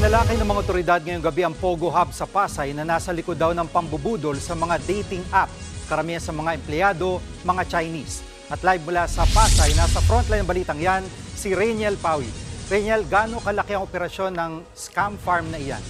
Isinalakay ng mga otoridad ngayong gabi ang Pogo Hub sa Pasay na nasa likod daw ng pambubudol sa mga dating app. Karamihan sa mga empleyado, mga Chinese. At live mula sa Pasay, nasa frontline ng balitang yan, si Rainiel Pawi. Rainiel, gaano kalaki ang operasyon ng scam farm na iyan?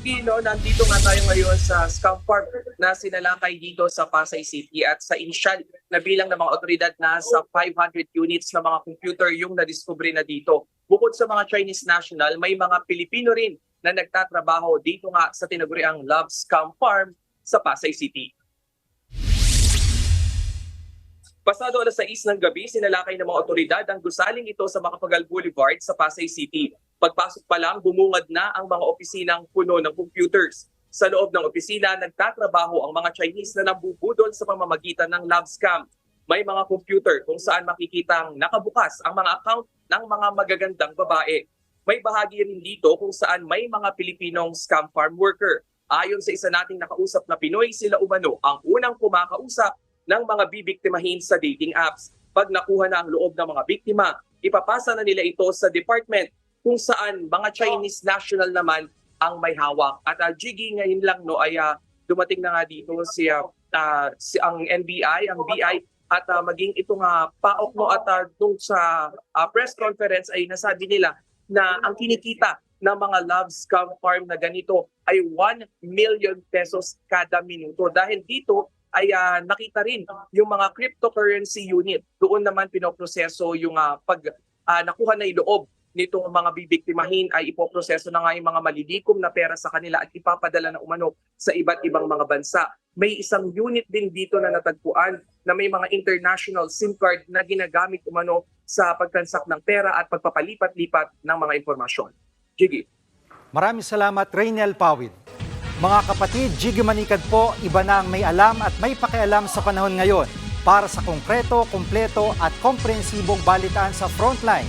Pino, nandito nga tayo ngayon sa scam farm na sinalakay dito sa Pasay City at sa inisyal na bilang ng mga otoridad na sa 500 units na mga computer yung nadiskubre na dito. Bukod sa mga Chinese national, may mga Pilipino rin na nagtatrabaho dito nga sa tinaguriang Love Scam Farm sa Pasay City. Pasado alas 6 ng gabi, sinalakay ng mga otoridad ang gusaling ito sa Makapagal Boulevard sa Pasay City. Pagpasok pa lang, bumungad na ang mga opisinang puno ng computers. Sa loob ng opisina, nagtatrabaho ang mga Chinese na nambubudol sa pamamagitan ng love scam. May mga computer kung saan makikitang nakabukas ang mga account ng mga magagandang babae. May bahagi rin dito kung saan may mga Pilipinong scam farm worker. Ayon sa isa nating nakausap na Pinoy, sila umano ang unang kumakausap ng mga bibiktimahin sa dating apps. Pag nakuha na ang loob ng mga biktima, ipapasa na nila ito sa department kung saan mga Chinese national naman ang may hawak. At uh, Jiggy ngayon lang no ay ah, dumating na nga dito si, ah, ah, si ang NBI, ang BI at ah, maging itong uh, paok no at uh, nung sa ah, press conference ay nasabi nila na ang kinikita ng mga love scam farm na ganito ay 1 million pesos kada minuto. Dahil dito ay ah, nakita rin yung mga cryptocurrency unit. Doon naman pinoproseso yung ah, pag ah, nakuha na yung loob nitong mga bibiktimahin ay ipoproseso na nga yung mga malilikom na pera sa kanila at ipapadala na umano sa iba't ibang mga bansa. May isang unit din dito na natagpuan na may mga international SIM card na ginagamit umano sa pagtransak ng pera at pagpapalipat-lipat ng mga impormasyon. Jiggy. Maraming salamat, Rainiel Pawid. Mga kapatid, Jiggy Manikad po, iba na ang may alam at may pakialam sa panahon ngayon. Para sa konkreto, kumpleto at komprehensibong balitaan sa Frontline,